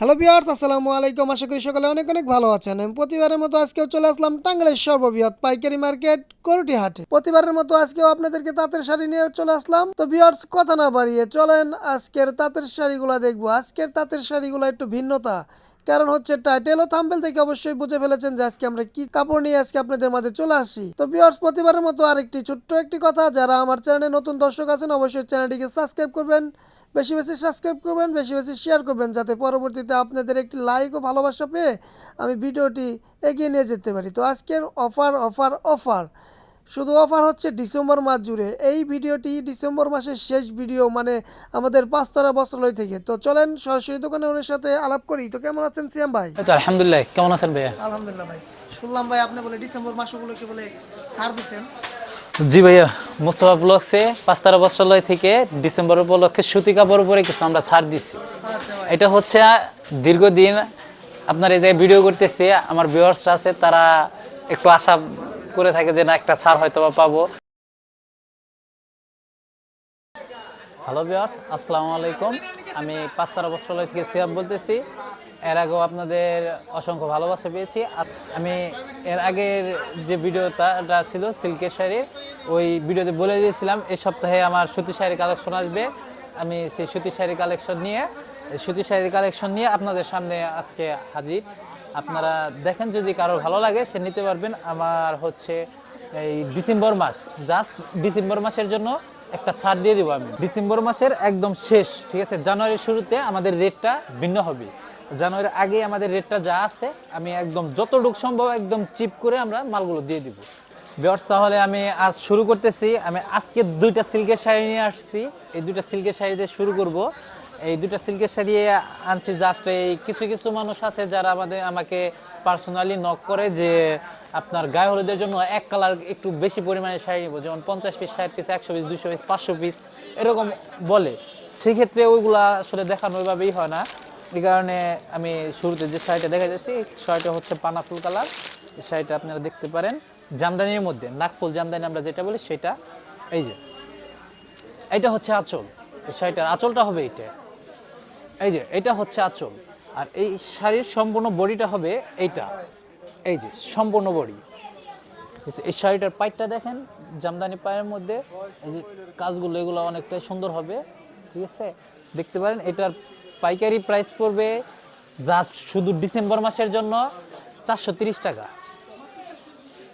Hello বিয়ার্স আসসালামু আলাইকুম। আশা করি সকালে অনেক অনেক ভালো আছেন। আমি প্রতিবারের মতো আজকেও চলে আসলাম টাঙ্গাইলের সর্ববৃহৎ পাইকারি মার্কেট করুটি হাটে প্রতিবারের মতো আজকেও আপনাদেরকে তাঁতের শাড়ি নিয়ে চলে আসলাম। তো বিয়ার্স কথা না বাড়িয়ে চলেন আজকের তাঁতের শাড়িগুলো দেখব। আজকের তাঁতের শাড়িগুলো একটু ভিন্নতা, কারণ হচ্ছে টাইটেল ও থাম্বেল থেকে অবশ্যই বুঝে ফেলেছেন যে আজকে আমরা কি কাপড় নিয়ে আজকে আপনাদের মাঝে চলে আসি। তো বিয়ার্স প্রতিবারের মতো আরেকটি ছোট্ট একটি কথা, যারা আমার চ্যানেলে নতুন দর্শক আছেন, অবশ্যই চ্যানেলটিকে সাবস্ক্রাইব করবেন। বেশি বেশি সাবস্ক্রাইব করবেন বেশি বেশি শেয়ার করবেন যাতে পরবর্তীতে আপনাদের একটি লাইক ও ভালোবাসা পেয়ে আমি ভিডিওটি এগিয়ে নিয়ে যেতে পারি। তো আজকের অফার অফার অফার শুধু অফার হচ্ছে ডিসেম্বর মাস জুড়ে। এই ভিডিওটি ডিসেম্বর মাসের শেষ ভিডিও মানে আমাদের পাঁচতরা বস্ত্রালয় থেকে। তো চলেন সরাসরি দোকানে ওনার সাথে আলাপ করি। তো কেমন আছেন সিয়াম ভাই? আলহামদুলিল্লাহ। কেমন আছেন ভাইয়া? আলহামদুলিল্লাহ ভাই। শুনলাম ভাই আপনি বলে ডিসেম্বর মাসগুলোকে বলে ছাড় দিচ্ছেন জি ভাইয়া, মুস্তফা ব্লগসে পাঁচতারা বস্ত্রালয় থেকে ডিসেম্বর উপলক্ষে সুতি কাপড় উপরে কিছু আমরা ছাড় দিছি। আচ্ছা এটা হচ্ছে দীর্ঘদিন আপনার এই যে ভিডিও করতেছি, আমার ভিউয়ার্সরা আছে, তারা একটু আশা করে থাকে যে না, একটা ছাড় হয়তো বা পাবো। হ্যালো ভিউয়ার্স আসসালামু আলাইকুম। আমি পাঁচতারা বস্ত্রালয় থেকে সিয়াব বলতেছি। এর আগেও আপনাদের অসংখ্য ভালোবাসা পেয়েছি। আমি এর আগের যে ভিডিওটা ছিল সিল্কের শাড়ির, ওই ভিডিওতে বলে দিয়েছিলাম এই সপ্তাহে আমার সুতি শাড়ি কালেকশন আসবে। আমি সেই সুতি শাড়ি কালেকশন নিয়ে, সুতি শাড়ির কালেকশন নিয়ে আপনাদের সামনে আজকে হাজির। আপনারা দেখেন যদি কারও ভালো লাগে, সে নিতে পারবেন। আমার হচ্ছে এই ডিসেম্বর মাস, জাস্ট ডিসেম্বর মাসের জন্য একটা ছাড় দিয়ে দিব আমি। ডিসেম্বর মাসের একদম শেষ, ঠিক আছে? জানুয়ারির শুরুতে আমাদের রেটটা ভিন্ন হবে। জানুয়ারির আগে আমাদের রেটটা যা আছে, আমি একদম যতটুকু সম্ভব একদম চিপ করে আমরা মালগুলো দিয়ে দিব। বিয়ার্স তাহলে আমি আজ শুরু করতেছি। আমি আজকে দুইটা সিল্কের শাড়ি নিয়ে আসছি। এই দুইটা সিল্কের শাড়ি দিয়ে শুরু করব। এই দুইটা সিল্কের শাড়ি আনছি জাস্ট এই কিছু কিছু মানুষ আছে যারা আমাদের, আমাকে পার্সোনালি নক করে যে আপনার গায়ে হলুদের জন্য এক কালার একটু বেশি পরিমাণে শাড়ি নেব। যেমন পঞ্চাশ পিস ষাট পিস একশো পিস দুশো পিস পাঁচশো পিস এরকম বলে। সেক্ষেত্রে ওইগুলা আসলে দেখানো ওইভাবেই হয় না। এই কারণে আমি শুরুতে যে শাড়িটা দেখা যাচ্ছি শাড়িটা হচ্ছে পানা ফুল কালার। এই শাড়িটা আপনারা দেখতে পারেন। জামদানির মধ্যে, নাকফুল জামদানি আমরা যেটা বলি সেটা। এই যে এইটা হচ্ছে আঁচল। এই শাড়িটার আঁচলটা হবে এইটা। এই যে, এটা হচ্ছে আঁচল। আর এই শাড়ির সম্পূর্ণ বডিটা হবে এইটা। এই যে, সম্পূর্ণ বডি। এই শাড়িটার পাইটটা দেখেন, জামদানি পায়ের মধ্যে। এই যে, কাজগুলো এগুলো অনেকটাই সুন্দর হবে। ঠিক আছে? দেখতে পারেন, এটার পাইকারি প্রাইস পড়বে জাস্ট শুধু ডিসেম্বর মাসের জন্য চারশো টাকা।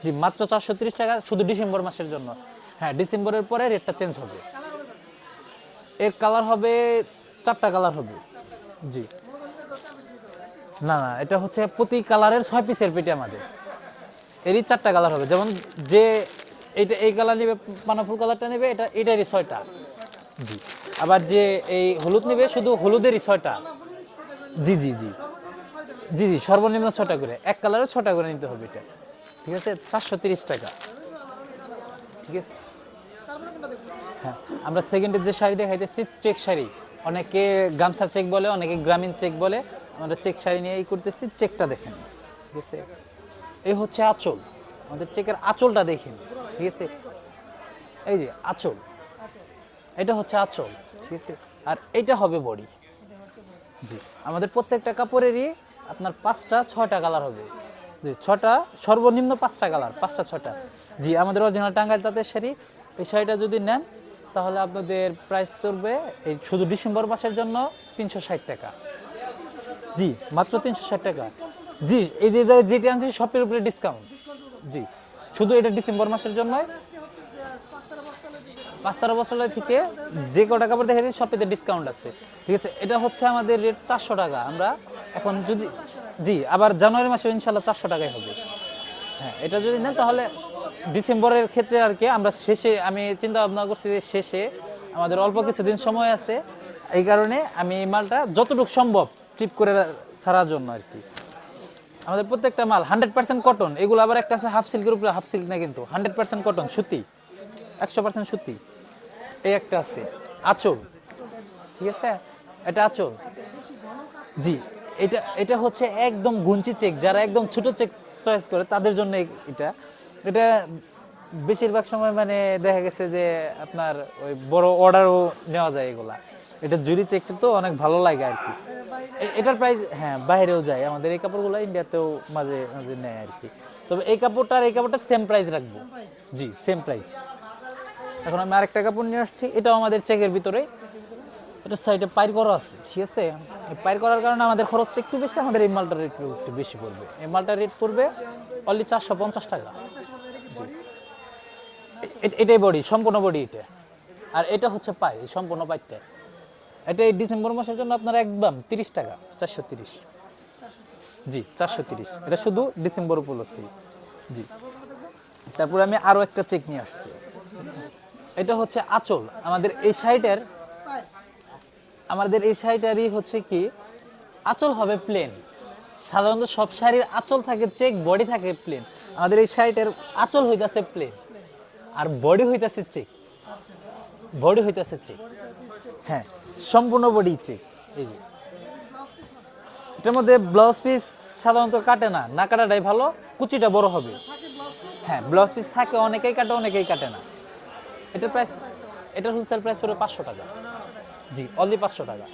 জি, মাত্র চারশো টাকা শুধু ডিসেম্বর মাসের জন্য। হ্যাঁ ডিসেম্বরের পরে রেটটা চেঞ্জ হবে। এর কালার হবে, চারটা কালার হবে। জি। না না, এটা হচ্ছে প্রতি কালারের ছয় পিসের পেটি আমাদের। এরই চারটা কালার হবে। যেমন যে এইটা এই কালার নেবে, পানাফুল কালারটা নেবে, এটা, এটারই ছয়টা। জি। আবার যে এই হলুদ নেবে, শুধু হলুদেরই ছয়টা। জি জি জি। জি জি, সর্বনিম্ন ছটা করে। এক কালারে ছটা করে নিতে হবে এটা। ঠিক আছে? চারশো তিরিশ টাকা। ঠিক আছে? হ্যাঁ আমরা সেকেন্ডে যে শাড়ি দেখাইতেছি, চেক শাড়ি। অনেকে গামছা চেক বলে, অনেকে গ্রামীণ চেক বলে। আমরা চেক শাড়ি নিয়ে এই করতেছি, চেকটা দেখেন। ঠিক আছে? এই হচ্ছে আঁচল। আমাদের চেকের আঁচলটা দেখেন। ঠিক আছে? এই যে, আঁচল। এটা হচ্ছে আঁচল। ঠিক আছে? আর এটা হবে বডি। জি। আমাদের প্রত্যেকটা কাপড়েরই আপনার পাঁচটা, ছয়টা কালার হবে। জি, ছটা, সর্বনিম্ন পাঁচটা কালার, পাঁচটা ছটা জি, আমাদের অরিজিনাল টাঙ্গাইল তাঁতের শাড়ি, এই শাড়িটা যদি নেন, তাহলে আপনাদের প্রাইস চলবে এই শুধু ডিসেম্বর মাসের জন্য তিনশো ষাট টাকা। জি, মাত্র তিনশো ষাট টাকা। জি, এই যে যেটি আনছি সবের উপরে ডিসকাউন্ট জি, শুধু এটা ডিসেম্বর মাসের জন্যই। পাঁচতারা বছর থেকে যে কটা কাপড় দেখেছি, সবটিতে ডিসকাউন্ট আছে। ঠিক আছে? এটা হচ্ছে আমাদের রেট চারশো টাকা। আমরা এখন যদি জি, আবার জানুয়ারি মাসে ইনশাল্লাহ চারশো টাকায় হবে। হ্যাঁ এটা যদি নেন তাহলে ডিসেম্বরের ক্ষেত্রে আর কি আমরা শেষে আমি চিন্তা ভাবনা করছি যে শেষে আমাদের অল্প কিছুদিন সময় আছে। এই কারণে আমি এই মালটা যতটুকু সম্ভব চিপ করে ছাড়ার জন্য আর কি। আমাদের প্রত্যেকটা মাল হান্ড্রেড পার্সেন্ট কটন এগুলো আবার একটা আছে হাফ সিল্কের উপরে হাফ সিল্ক না কিন্তু হান্ড্রেড পার্সেন্ট কটন সুতি। একশো পার্সেন্ট সুতি। এই একটা আছে। আঁচল। ঠিক আছে? এটা আঁচল। জি। এটা এটা হচ্ছে একদম গুঞ্চি চেক। যারা একদম ছোট চেক চয়েস করে, তাদের জন্য এটা। এটা বেশিরভাগ সময় মানে দেখা গেছে যে আপনার ওই বড় অর্ডারও নেওয়া যায় এগুলা। এটা জুরি চেকটা তো অনেক ভালো লাগে আর কি। এটার প্রাইস হ্যাঁ বাইরেও যায়। আমাদের এই কাপড়গুলো ইন্ডিয়াতেও মাঝে মাঝে নেয় আর কি। তবে এই কাপড়টা আর এই কাপড়টা সেম প্রাইস রাখব। জি সেম প্রাইস এখন আমি আরেকটা কাপড় নিয়ে আসছি। এটাও আমাদের চেকের ভিতরে। এটা সাইডে পাইর করা আছে, ঠিক আছে? পাইর করার কারণে আমাদের খরচটা একটু বেশি, আমাদের এই মালটার রেট একটু বেশি পড়বে। এই মালটার রেট পড়বে অনলি চারশো পঞ্চাশ টাকা। এটাই বডি, সম্পূর্ণ বডি এটা। আর এটা হচ্ছে পাই সম্পূর্ণ পাইটা এটা এই ডিসেম্বর মাসের জন্য আপনার একদম তিরিশ টাকা, চারশো তিরিশ। জি, চারশো তিরিশ। এটা শুধু ডিসেম্বর উপলক্ষে জি। তারপরে আমি আরও একটা চেক নিয়ে আসছি। এটা হচ্ছে আঁচল। আমাদের এই সাইডের আমাদের এই শাড়িটারই হচ্ছে কি? আঁচল হবে প্লেন সাধারণত সব শাড়ির আঁচল থাকে চেক বডি থাকে প্লেন আমাদের এই শাড়িটার আঁচল হইতাছে প্লেন আর বডি হইতাছে চেক বডি হইতাছে চেক হ্যাঁ সম্পূর্ণ বডি চেক এই যে। এটার মধ্যে ব্লাউজ পিস সাধারণত কাটে না। না কাটাটাই ভালো, কুচিটা বড় হবে। হ্যাঁ ব্লাউজ পিস থাকে, অনেকেই কাটে অনেকেই কাটে না। এটার প্রাইস এটার হোলসেল প্রাইস পড়বে পাঁচশো টাকা। জি অনলি পাঁচশো টাকা।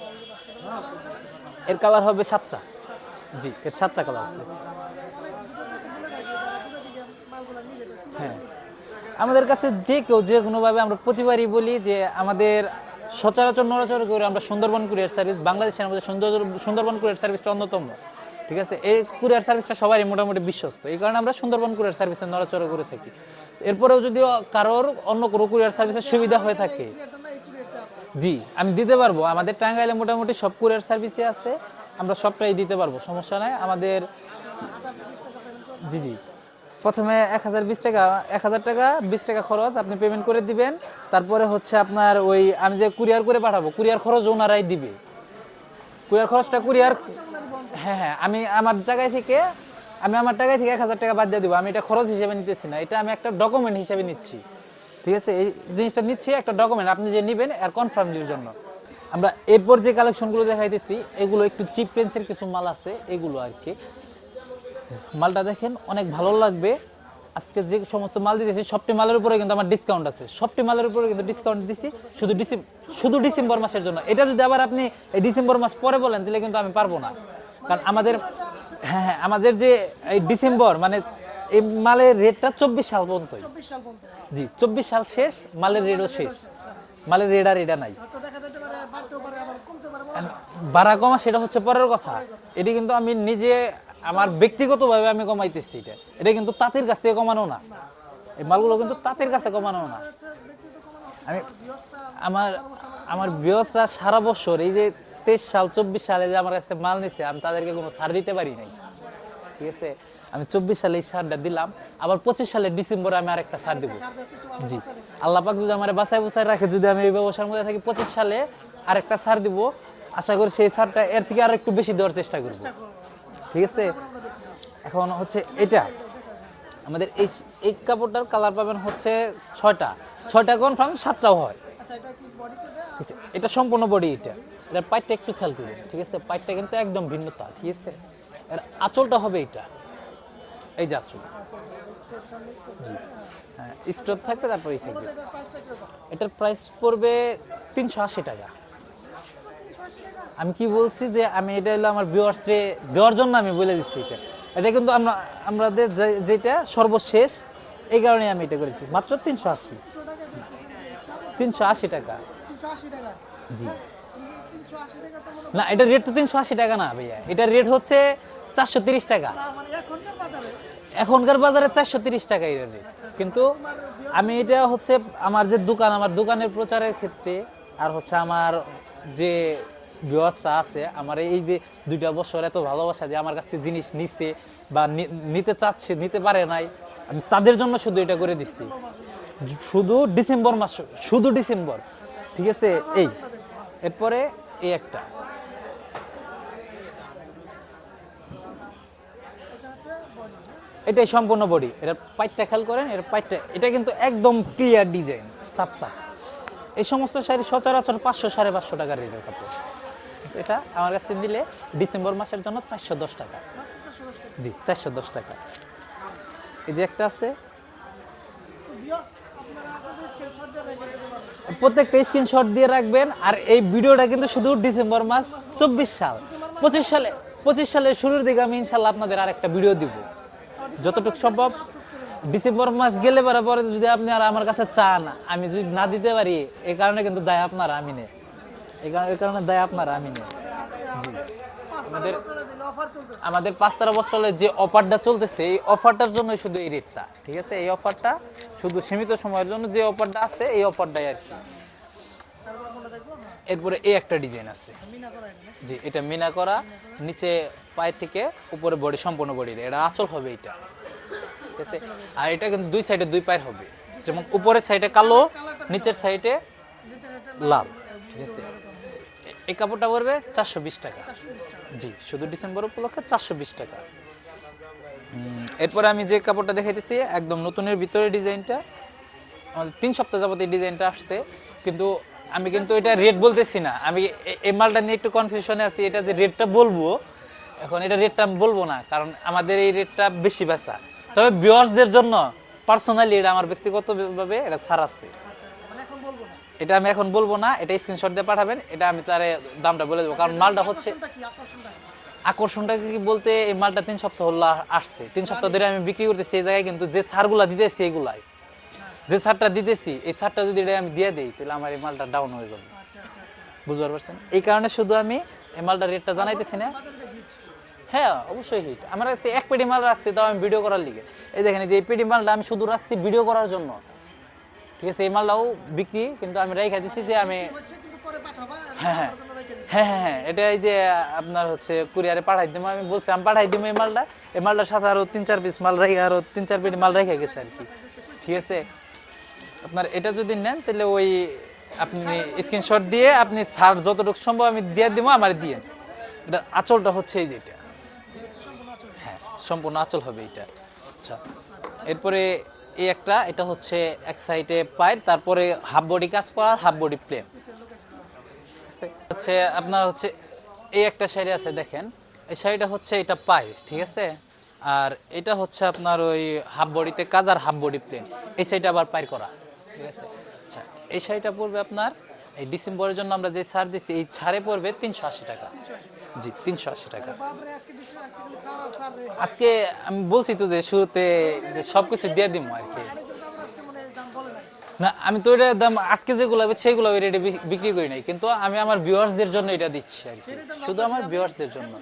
এর কালার হবে সাতটা। জি, এর সাতটা কালার আছে। হ্যাঁ। আমাদের কাছে যে কেউ, যে কোনোভাবে আমরা প্রতিবারই বলি যে আমাদের সচরাচর নড়াচড় করে আমরা সুন্দরবন কুরিয়ার সার্ভিস বাংলাদেশের মধ্যে সুন্দর, সুন্দরবন কুরিয়ার সার্ভিসটা অন্যতম। ঠিক আছে? এই কুরিয়ার সার্ভিসটা সবারই মোটামুটি বিশ্বস্ত। এই কারণে আমরা সুন্দরবন কুরিয়ার সার্ভিসের নড়াচড়া করে থাকি। এরপরেও যদি কারোর অন্য কোনো কুরিয়ার সার্ভিসের সুবিধা হয়ে থাকে, জি, আমি দিতে পারব। আমাদের টাঙ্গাইলে মোটামুটি সব কুরিয়ার সার্ভিসই আছে। আমরা সবটাই দিতে পারব, সমস্যা নাই। আমাদের, জি জি। প্রথমে এক হাজার বিশ টাকা, এক হাজার টাকা, বিশ টাকা খরচ আপনি পেমেন্ট করে দিবেন। তারপরে হচ্ছে আপনার ওই আমি যে কুরিয়ার করে পাঠাবো, কুরিয়ার খরচ ওনারাই দিবে। কুরিয়ার খরচটা কুরিয়ার হ্যাঁ হ্যাঁ আমি আমার টাকায় থেকে, আমি আমার টাকায় থেকে এক হাজার টাকা বাদ দিয়ে দেবো। আমি এটা খরচ হিসেবে নিতেছি না। এটা আমি একটা ডকুমেন্ট হিসেবে নিচ্ছি। ঠিক আছে? এই জিনিসটা নিচ্ছি, একটা ডকুমেন্ট আপনি যে নেবেন আর কনফার্মের জন্য। আমরা এরপর যে কালেকশনগুলো দেখাইতেছি, এগুলো একটু চিপ পেন্সের কিছু মাল আছে, এগুলো আর কি। মালটা দেখেন, অনেক ভালো লাগবে। আজকে যে সমস্ত মাল দিতেছি, সবটি মালের উপরে কিন্তু আমার ডিসকাউন্ট আছে। সবটি মালের উপরে কিন্তু ডিসকাউন্ট দিছি শুধু ডিসেম, শুধু ডিসেম্বর মাসের জন্য। এটা যদি আবার আপনি এই ডিসেম্বর মাস পরে বলেন, তাহলে কিন্তু আমি পারব না। কারণ আমাদের হ্যাঁ হ্যাঁ আমাদের যে এই ডিসেম্বর মানে এই মালের রেটটা চব্বিশ সাল পর্যন্তই। পর্যন্ত। জি চব্বিশ সাল শেষ মালের রেটও শেষ। মালের রেট আর এটা নাই। ভাড়া কমা সেটা হচ্ছে পরের কথা। এটি কিন্তু আমি নিজে আমার ব্যক্তিগতভাবে আমি কমাইতেছি এটা। এটা কিন্তু তাঁতের কাছ থেকে কমানো না। এই মালগুলো কিন্তু তাঁতের কাছে কমানো না। আমি আমার আমার বৃহৎরা সারা বছর এই যে তেইশ সাল চব্বিশ সালে যে আমার কাছে মাল নিছে আমি তাদেরকে কোনো ছাড় দিতে পারি নাই। ঠিক আছে? আমি চব্বিশ সালে এই সারটা দিলাম। আবার পঁচিশ সালে ডিসেম্বরে আমি আরেকটা সার দিব। জি। আল্লাহ পাক যদি আমার বাসায় বুসায় রাখে যদি আমি এই ব্যবসার মধ্যে থাকি পঁচিশ সালে আরেকটা ছাড় দিব। আশা করি সেই ছাড়টা এর থেকে আর একটু বেশি দেওয়ার চেষ্টা করব। ঠিক আছে? এখন হচ্ছে এটা। আমাদের এই এই কাপড়টার কালার পাবেন হচ্ছে ছয়টা। ছয়টা কনফার্ম সাতটাও হয়। আচ্ছা? এটা সম্পূর্ণ বডি এটা এটা পাইটটা একটু খেয়াল করবেন ঠিক আছে? পাইটটা কিন্তু একদম ভিন্নতা ঠিক আছে? এর আঁচলটা হবে এটা এই যে আঁচল। জি। হ্যাঁ স্টপ থাকবে তারপরেই থাকবে। এটার এটার প্রাইস পড়বে তিনশো আশি টাকা। আমি কি বলছি যে আমি এটা হলো আমার ভিউয়ার্সরে দেওয়ার জন্য আমি বলে দিচ্ছি এটা। এটা কিন্তু আমরা আমাদের যেটা সর্বশেষ এই কারণে আমি এটা করেছি। মাত্র তিনশো আশি। তিনশো আশি টাকা। তিনশো আশি টাকা। জি তিনশো আশি টাকা তো মনে না এটা রেট তো তিনশো আশি টাকা না ভাইয়া। এটার রেট হচ্ছে চারশো তিরিশ টাকা। মানে এখনকার বাজারে? চারশো তিরিশ টাকা এটার রেট কিন্তু আমি এটা হচ্ছে আমার যে দোকান আমার দোকানের প্রচারের ক্ষেত্রে আর হচ্ছে আমার যে ভিউয়ার্সরা আছে আমার এই যে দুইটা বছর এত ভালোবাসা যে আমার কাছ থেকে জিনিস নিচ্ছে বা নিতে চাচ্ছে নিতে পারে নাই আমি তাদের জন্য শুধু এটা করে দিচ্ছি। শুধু ডিসেম্বর মাস শুধু ডিসেম্বর ঠিক আছে? এই এরপরে এই একটা। এটাই সম্পূর্ণ বডি এটা পাইটটা খেয়াল করেন এটা পাইটটা, এটা কিন্তু একদম ক্লিয়ার ডিজাইন সাপ সাপ। এই সমস্ত শাড়ি সচরাচর পাঁচশো সাড়ে পাঁচশো টাকার রেটের কাপড়। এটা আমার কাছে দিলে ডিসেম্বর মাসের জন্য চারশো দশ টাকা। জি, চারশো দশ টাকা। এই যে একটা আছে। প্রত্যেকটা স্ক্রিনশট দিয়ে রাখবেন, আর এই ভিডিওটা কিন্তু শুধু ডিসেম্বর মাস চব্বিশ সাল। পঁচিশ সালে, পঁচিশ সালের শুরুর দিকে আমি ইনশাল্লাহ আপনাদের আর একটা ভিডিও দিব। যতটুকু সম্ভব ডিসেম্বর মাস গেলে পরে যদি আপনি আর আমার কাছে চান, আমি যদি না দিতে পারি এই কারণে কিন্তু দায় আপনার, আমি নেই। এই কারণে দায় আপনার, আমি নেই। আমাদের আমাদের পাঁচ তেরো বছরের যে অফারটা চলতেছে এই অফারটার জন্য শুধু এই রেটটা ঠিক আছে? এই অফারটা শুধু সীমিত সময়ের জন্য যে অফারটা আছে এই অফারটাই আর কি। এরপরে এই একটা ডিজাইন আছে। জি এটা মিনা করা নিচে পায়ের থেকে উপরে বডি সম্পূর্ণ বডির এটা আঁচল হবে এটা ঠিক আছে? আর এটা কিন্তু দুই সাইডে দুই পায়ের হবে। যেমন উপরের সাইডে কালো নিচের সাইডে লাল ঠিক আছে? এই কাপড়টা পড়বে চারশো বিশ টাকা। জি শুধু ডিসেম্বর উপলক্ষে চারশো বিশ টাকা। এরপরে আমি যে কাপড়টা দেখাইতেছি একদম নতুনের ভিতরে ডিজাইনটা। আমাদের তিন সপ্তাহ যাবত এই ডিজাইনটা আসছে কিন্তু আমি কিন্তু এটা রেট বলতেছি না। আমি এ- এই মালটা নিয়ে একটু কনফিউশনে আছি এটা যে রেটটা বলব এখন এটা রেটটা আমি বলব না কারণ আমাদের এই রেটটা বেশি বেচা। তবে ভিউয়ার্সদের জন্য পার্সোনালি এটা আমার ব্যক্তিগতভাবে এটা ছাড় আছে। এটা আমি এখন বলব না এটা স্ক্রিনশট দিয়ে পাঠাবেন এটা আমি তারে দামটা বলে দেবো। কারণ মালটা হচ্ছে আকর্ষণটা কি বলতে এই মালটা তিন সপ্তাহ হলো আসছে। তিন সপ্তাহ ধরে আমি বিক্রি করতেছি এই জায়গায় কিন্তু যে সারগুলা দিতেছি এগুলাই। যে সারটা দিতেছি এই সারটা যদি এটা আমি দিয়ে দিই তাহলে আমার এই মালটা ডাউন হয়ে যাবে। বুঝতে পারছেন? এই কারণে শুধু আমি এই মালটার রেটটা জানাইতেছি না। হ্যাঁ অবশ্যই হিট আমার কাছে এক পেটি মাল রাখছি তাও আমি ভিডিও করার লিগে। এই দেখেন যে এই পেটি মালটা আমি শুধু রাখছি ভিডিও করার জন্য। ঠিক আছে, এই মালটাও বিক্রি, কিন্তু আমি রেখে দিচ্ছি যে আমি হ্যাঁ হ্যাঁ। হ্যাঁ হ্যাঁ হ্যাঁ এটা এই যে আপনার হচ্ছে কুরিয়ারে পাঠাই দিব আমি বলছি, আমি পাঠাই দিব এই মালটা। এই সাথে তিন চার পিস মাল রেখে তিন চার পেটি মাল রেখে গেছে আর কি। ঠিক আছে? আপনার এটা যদি নেন, তাহলে ওই আপনি স্ক্রিনশট দিয়ে আপনি সার যতটুকু সম্ভব আমি দিয়ে দিব, আমার দিয়ে। এটা আঁচলটা হচ্ছে এই যেটা হ্যাঁ সম্পূর্ণ আঁচল হবে এটা আচ্ছা এরপরে এই একটা, এটা হচ্ছে এক সাইডে পায়ের, তারপরে হাফ বডি কাজ করা হাফ বডি প্লেন। হচ্ছে আপনার হচ্ছে এই একটা সাইডে আছে, দেখেন। এই সাইডে হচ্ছে এটা পায় ঠিক আছে? আর এটা হচ্ছে আপনার ওই হাফ বডিতে কাজ আর হাফ বডি প্লেন। এই সাইডে আবার পায়ের করা, ঠিক আছে? আচ্ছা এই শাড়িটা পড়বে আপনার, এই ডিসেম্বরের জন্য আমরা যে ছাড় দিচ্ছি এই ছাড়ে পড়বে তিনশো আশি টাকা। জি, তিনশো আশি টাকা। আজকে আমি বলছি তো যে শুরুতে যে সব দিয়ে দিব আর কি। না, আমি তো এটা দাম আজকে যেগুলো হবে সেগুলো ওই রেটে বিক্রি করি নাই। কিন্তু আমি আমার ভিউয়ার্সদের জন্য এটা দিচ্ছি আর কি। শুধু আমার ভিউয়ার্সদের জন্য।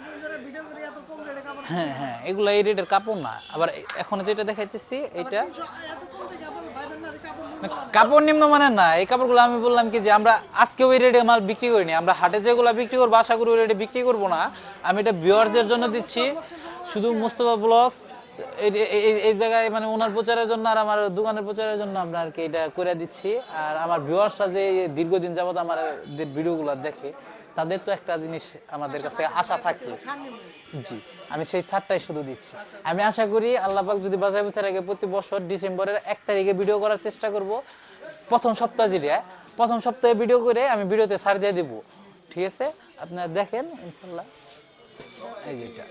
হ্যাঁ হ্যাঁ এগুলো এই রেটের কাপড় না। আবার এখন যেটা দেখাইতেছি, এটা কাপড় নিম্ন মানে না, এই কাপড়গুলো আমি বললাম কি যে আমরা আজকে ওই রেটে মাল বিক্রি করিনি আমরা হাটে যেগুলো বিক্রি করব, আশা করি ওই রেটে বিক্রি করব না। আমি এটা ভিউয়ারদের জন্য দিচ্ছি, শুধু মুস্তফা ব্লক এই জায়গায় মানে ওনার প্রচারের জন্য আর আমার দোকানের প্রচারের জন্য আমরা আর কি এটা করে দিচ্ছি। আর আমার ভিউয়ার্সরা যে দীর্ঘদিন যাবত আমার ভিডিওগুলো দেখে তাদের তো একটা জিনিস আমাদের কাছে আশা থাকে জি আমি সেই ছাড়টাই শুধু দিচ্ছি। আমি আশা করি আল্লাহ পাক যদি বাজার বছর আগে প্রতি বছর ডিসেম্বরের এক তারিখে ভিডিও করার চেষ্টা করব। প্রথম সপ্তাহ যেটা প্রথম সপ্তাহে ভিডিও করে আমি ভিডিওতে ছাড় দিয়ে দিব। ঠিক আছে? আপনারা দেখেন ইনশাল্লাহ। এই এটা।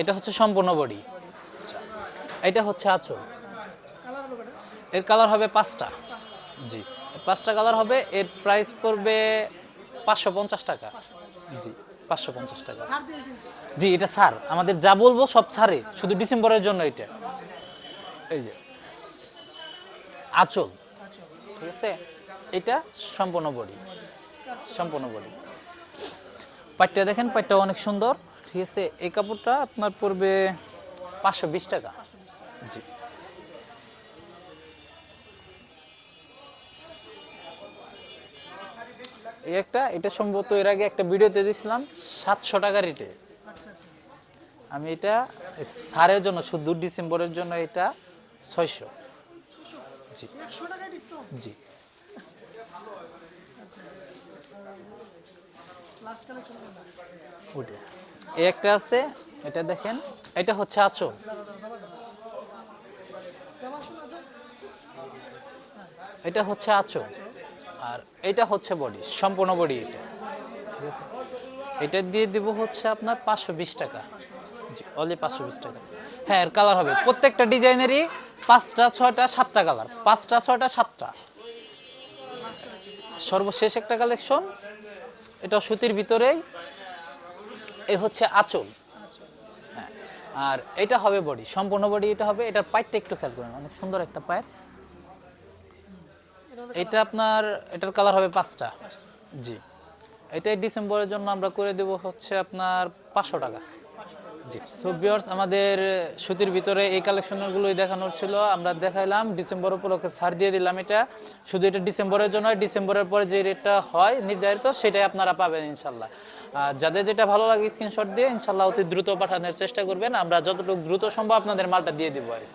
এটা হচ্ছে সম্পূর্ণ বডি এটা হচ্ছে আঁচল। এর কালার হবে পাঁচটা। জি। পাঁচটা কালার হবে এর প্রাইস পড়বে পাঁচশো পঞ্চাশ টাকা। জি। পাঁচশো পঞ্চাশ টাকা। জি এটা ছাড়। আমাদের যা বলব সব ছাড়ে শুধু ডিসেম্বরের জন্য এটা। এই যে। আঁচল। ঠিক আছে? এটা সম্পূর্ণ বডি। সম্পূর্ণ বডি। পাটটা দেখেন পাটটা অনেক সুন্দর। ঠিক আছে? এই কাপড়টা আপনার পড়বে পাঁচশো বিশ টাকা। জি। এই একটা এটা সম্ভবত এর আগে একটা ভিডিওতে দিয়েছিলাম সাতশো টাকা রেটে আমি এটা সারের জন্য শুধু ডিসেম্বরের জন্য এটা ছয়শো। জি। জি। এই একটা আছে এটা দেখেন এটা হচ্ছে আচল। এটা হচ্ছে আচল। আর এটা হচ্ছে বডি, সম্পূর্ণ বডি এটা। এটা দিয়ে দিব হচ্ছে আপনার পাঁচশো বিশ টাকা। জি অনলি পাঁচশো বিশ টাকা। হ্যাঁ এর কালার হবে। প্রত্যেকটা ডিজাইনেরই পাঁচটা, ছয়টা, সাতটা কালার পাঁচটা, ছয়টা, সাতটা। সর্বশেষ একটা কালেকশন এটা সুতির ভিতরেই। এ হচ্ছে আঁচল। হ্যাঁ আর এটা হবে বডি, সম্পূর্ণ বডি এটা হবে। এটার পাইটটা একটু খেয়াল করেন, অনেক সুন্দর একটা পায়ের। এটা আপনার, এটার কালার হবে পাঁচটা। জি। এটাই ডিসেম্বরের জন্য আমরা করে দেব হচ্ছে আপনার পাঁচশো টাকা। জি। সো ভিউয়ার্স আমাদের সুতির ভিতরে এই কালেকশনগুলোই দেখানোর ছিল। আমরা দেখাইলাম ডিসেম্বর উপলক্ষে ছাড় দিয়ে দিলাম এটা। শুধু এটা ডিসেম্বরের জন্য ডিসেম্বরের পরে যে রেটটা হয় নির্ধারিত, সেটাই আপনারা পাবেন ইনশাল্লাহ। যাদের যেটা ভালো লাগে স্ক্রিনশট দিয়ে ইনশাল্লাহ অতি দ্রুত পাঠানোর চেষ্টা করবেন। আমরা যতটুকু দ্রুত সম্ভব আপনাদের মালটা দিয়ে দেবো আর কি।